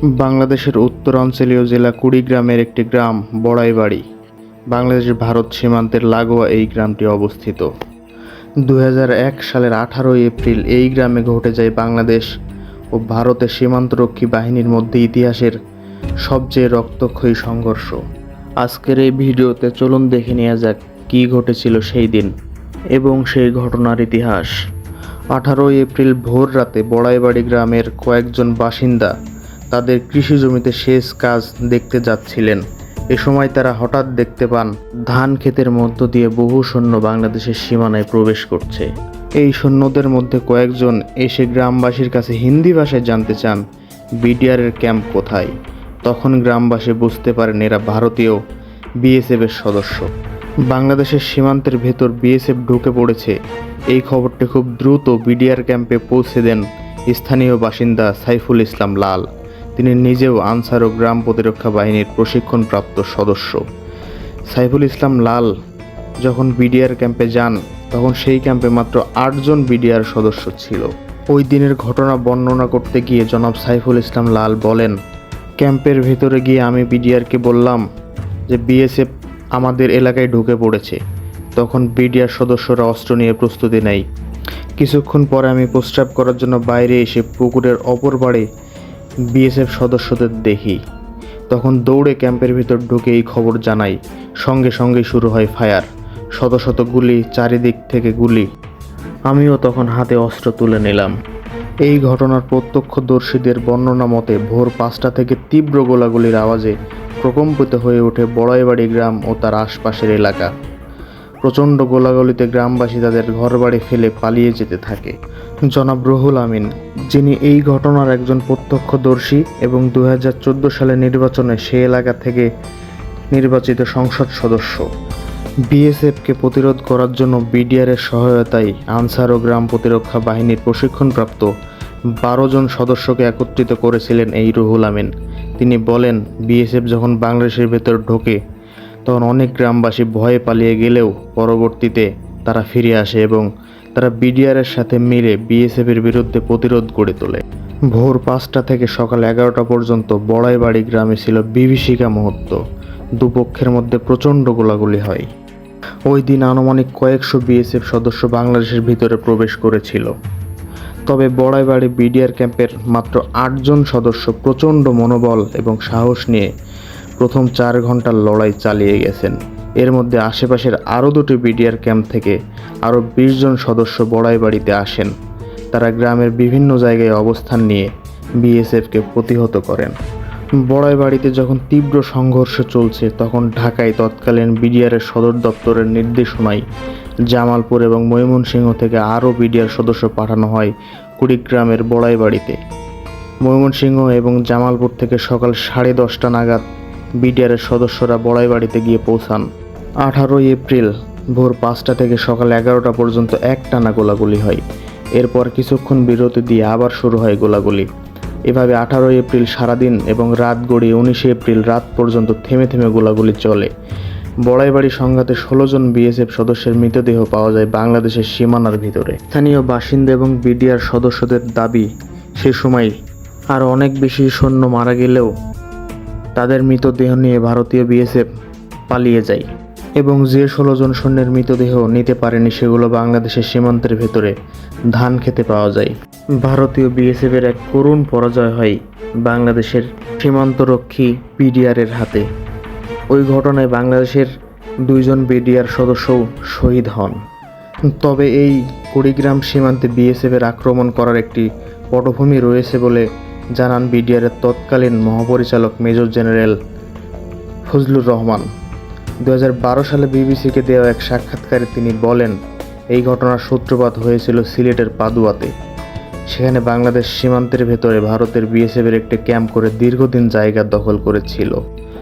বাংলাদেশের উত্তরাঞ্চলীয় জেলা কুড়িগ্রামের একটি গ্রাম, বড়াইবাড়ি। বাংলাদেশ ভারত সীমান্তের লাগোয়া এই গ্রামটি অবস্থিত। দুহাজার এক সালের আঠারোই এপ্রিল এই গ্রামে ঘটে যায় বাংলাদেশ ও ভারতের সীমান্তরক্ষী বাহিনীর মধ্যে ইতিহাসের সবচেয়ে রক্তক্ষয়ী সংঘর্ষ। আজকের এই ভিডিওতে চলুন দেখে নেওয়া যাক কী ঘটেছিল সেই দিন এবং সেই ঘটনার ইতিহাস। আঠারোই এপ্রিল ভোর রাতে বড়াইবাড়ি গ্রামের কয়েকজন বাসিন্দা তাদের কৃষি জমিতে সেচ কাজ দেখতে যাচ্ছিলেন। এ সময় তারা হঠাৎ দেখতে পান, ধান ক্ষেতের মধ্য দিয়ে বহু সৈন্য বাংলাদেশের সীমানায় প্রবেশ করছে। এই সৈন্যদের মধ্যে কয়েকজন এসে গ্রামবাসীর কাছে হিন্দি ভাষায় জানতে চান, বিডিআরের ক্যাম্প কোথায়। তখন গ্রামবাসী বুঝতে পারেন এরা ভারতীয় বিএসএফ এর সদস্য। বাংলাদেশের সীমান্তের ভেতর বিএসএফ ঢুকে পড়েছে। এই খবরটি খুব দ্রুত বিডিআর ক্যাম্পে পৌঁছে দেন স্থানীয় বাসিন্দা সাইফুল ইসলাম লাল। তিনি নিজেও আনসার ও গ্রাম প্রতিরক্ষা বাহিনীর প্রশিক্ষণপ্রাপ্ত সদস্য। সাইফুল ইসলাম লাল যখন বিডিআর ক্যাম্পে যান, তখন সেই ক্যাম্পে মাত্র আটজন বিডিআর সদস্য ছিল। ওই দিনের ঘটনা বর্ণনা করতে গিয়ে জনাব সাইফুল ইসলাম লাল বলেন, ক্যাম্পের ভেতরে গিয়ে আমি বিডিআরকে বললাম যে বিএসএফ আমাদের এলাকায় ঢুকে পড়েছে। তখন বিডিআর সদস্যরা অস্ত্র নিয়ে প্রস্তুতি নেয়। কিছুক্ষণ পরে আমি প্রস্রাব করার জন্য বাইরে এসে পুকুরের অপর পাড়ে বিএসএফ সদস্যদের দেখি তখন দৌড়ে ক্যাম্পের ভিতর ঢুকে এই খবর জানাই, সঙ্গে সঙ্গে শুরু হয় ফায়ার। শত শত গুলি চারিদিক থেকে গুলি। আমিও তখন হাতে অস্ত্র তুলে নিলাম। এই ঘটনার প্রত্যক্ষদর্শীদের বর্ণনা মতে, ভোর পাঁচটা থেকে তীব্র গোলাগুলির আওয়াজে প্রকম্পিত হয়ে ওঠে বড়াইবাড়ি গ্রাম ও তার আশপাশের এলাকা। প্রচণ্ড গোলাগুলিতে গ্রামবাসী তাদের ঘরবাড়ি ফেলে পালিয়ে যেতে থাকে। জনাব রুহুল আমিন, যিনি এই ঘটনার একজন প্রত্যক্ষদর্শী এবং দু সালে নির্বাচনে সে এলাকা থেকে নির্বাচিত সংসদ সদস্য। বিএসএফকে প্রতিরোধ করার জন্য বিডিআরের সহায়তায় আনসার ও গ্রাম প্রতিরক্ষা বাহিনীর প্রশিক্ষণপ্রাপ্ত বারো জন সদস্যকে একত্রিত করেছিলেন এই রুহুল আমিন। তিনি বলেন, বিএসএফ যখন বাংলাদেশের ভেতর ঢোকে তখন অনেক গ্রামবাসী ভয়ে পালিয়ে গেলেও পরবর্তীতে তারা ফিরে আসে এবং তারা বিডিআরের সাথে মিলে বিএসএফের বিরুদ্ধে প্রতিরোধ গড়ে তোলে। ভোর পাঁচটা থেকে সকাল এগারোটা পর্যন্ত বড়াইবাড়ি গ্রামে ছিল বিভীষিকা মুহূর্ত। দুপক্ষের মধ্যে প্রচণ্ড গোলাগুলি হয়। ওই দিন আনুমানিক কয়েকশো বিএসএফ সদস্য বাংলাদেশের ভিতরে প্রবেশ করেছিল। তবে বড়াইবাড়ি বিডিআর ক্যাম্পের মাত্র আটজন সদস্য প্রচণ্ড মনোবল এবং সাহস নিয়ে প্রথম চার ঘণ্টার লড়াই চালিয়ে গেছেন। এর মধ্যে আশেপাশের আরও দুটি বিডিআর ক্যাম্প থেকে আরও বিশ জন সদস্য বড়াই বাড়িতে আসেন। তারা গ্রামের বিভিন্ন জায়গায় অবস্থান নিয়ে বিএসএফকে প্রতিহত করেন। বড়াই বাড়িতে যখন তীব্র সংঘর্ষ চলছে, তখন ঢাকায় তৎকালীন বিডিআরের সদর দপ্তরের নির্দেশনায় জামালপুর এবং ময়মনসিংহ থেকে আরও বিডিআর সদস্য পাঠানো হয় কুড়িগ্রামের বড়াই বাড়িতে। ময়মনসিংহ এবং জামালপুর থেকে সকাল সাড়ে দশটা নাগাদ বিডিআরের সদস্যরা বড়াইবাড়িতে গিয়ে পৌঁছান। আঠারোই এপ্রিল ভোর পাঁচটা থেকে সকাল এগারোটা পর্যন্ত একটানা গোলাগুলি হয়। এরপর কিছুক্ষণ বিরতি দিয়ে আবার শুরু হয় গোলাগুলি। এভাবে আঠারোই এপ্রিল সারাদিন এবং রাত গড়িয়ে উনিশে এপ্রিল রাত পর্যন্ত থেমে থেমে গোলাগুলি চলে। বড়াইবাড়ি সংঘাতে ষোলো জন বিএসএফ সদস্যের মৃতদেহ পাওয়া যায় বাংলাদেশের সীমানার ভিতরে। স্থানীয় বাসিন্দা এবং বিডিআর সদস্যদের দাবি, সে সময় আরও অনেক বেশি সৈন্য মারা গেলেও তাদের মৃতদেহ নিয়ে ভারতীয় বিএসএফ পালিয়ে যায় এবং যে ষোলো জন সৈন্যের মৃতদেহ নিতে পারেনি সেগুলো বাংলাদেশের সীমান্তের ভেতরে ধান খেতে পাওয়া যায়। ভারতীয় বিএসএফের এক করুণ পরাজয় হয় বাংলাদেশের সীমান্তরক্ষী বিডিআরের হাতে। ওই ঘটনায় বাংলাদেশের দুইজন বিডিআর সদস্যও শহীদ হন। তবে এই কুড়িগ্রাম সীমান্তে বিএসএফের আক্রমণ করার একটি পটভূমি রয়েছে বলে জানান বিডিআরের তৎকালীন মহাপরিচালক মেজর জেনারেল ফজলুর রহমান। দু হাজার বারো সালে বিবিসিকে দেওয়া এক সাক্ষাৎকারে তিনি বলেন, এই ঘটনার সূত্রপাত হয়েছিল সিলেটের পাদুয়াতে। সেখানে বাংলাদেশ সীমান্তের ভেতরে ভারতের বিএসএফের একটি ক্যাম্প করে দীর্ঘদিন জায়গা দখল করেছিল।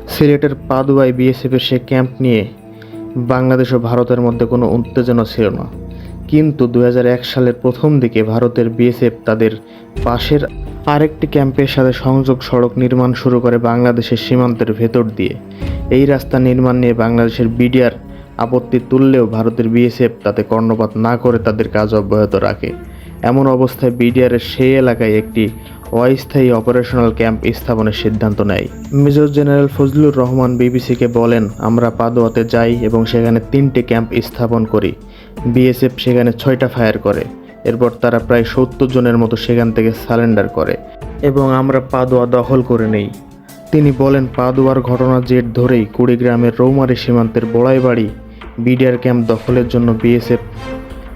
সিলেটের পাদুয়ায় বিএসএফের সে ক্যাম্প নিয়ে বাংলাদেশ ও ভারতের মধ্যে কোনো উত্তেজনা ছিল না। কিন্তু দু হাজার এক সালের প্রথম দিকে ভারতের বিএসএফ তাদের পাশের আরেকটি ক্যাম্পের সাথে সংযোগ সড়ক নির্মাণ শুরু করে বাংলাদেশের সীমান্তের ভেতর দিয়ে। এই রাস্তা নির্মাণ নিয়ে বাংলাদেশের বিডিআর আপত্তি তুললেও ভারতের বিএসএফ তাতে কর্ণপাত না করে তাদের কাজ অব্যাহত রাখে। এমন অবস্থায় বিডিআরের সেই এলাকায় একটি অস্থায়ী অপারেশনাল ক্যাম্প স্থাপনের সিদ্ধান্ত নেয়। মেজর জেনারেল ফজলুর রহমান বিবিসিকে বলেন, আমরা পাদোয়াতে যাই এবং সেখানে তিনটে ক্যাম্প স্থাপন করি। বিএসএফ সেখানে ছয়টা ফায়ার করে। এরপর তারা প্রায় সত্তর জনের মতো সেখান থেকে সারেন্ডার করে এবং আমরা পাদোয়া দখল করে নেই। তিনি বলেন, পাদোয়ার ঘটনার জের ধরেই কুড়িগ্রামের রৌমারী সীমান্তের বড়াইবাড়ি বিডিআর ক্যাম্প দখলের জন্য বিএসএফ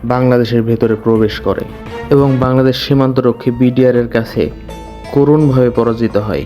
বাংলাদেশের ভেতরে প্রবেশ করে এবং বাংলাদেশ সীমান্তরক্ষী বিডিআরের কাছে করুণভাবে পরাজিত হয়।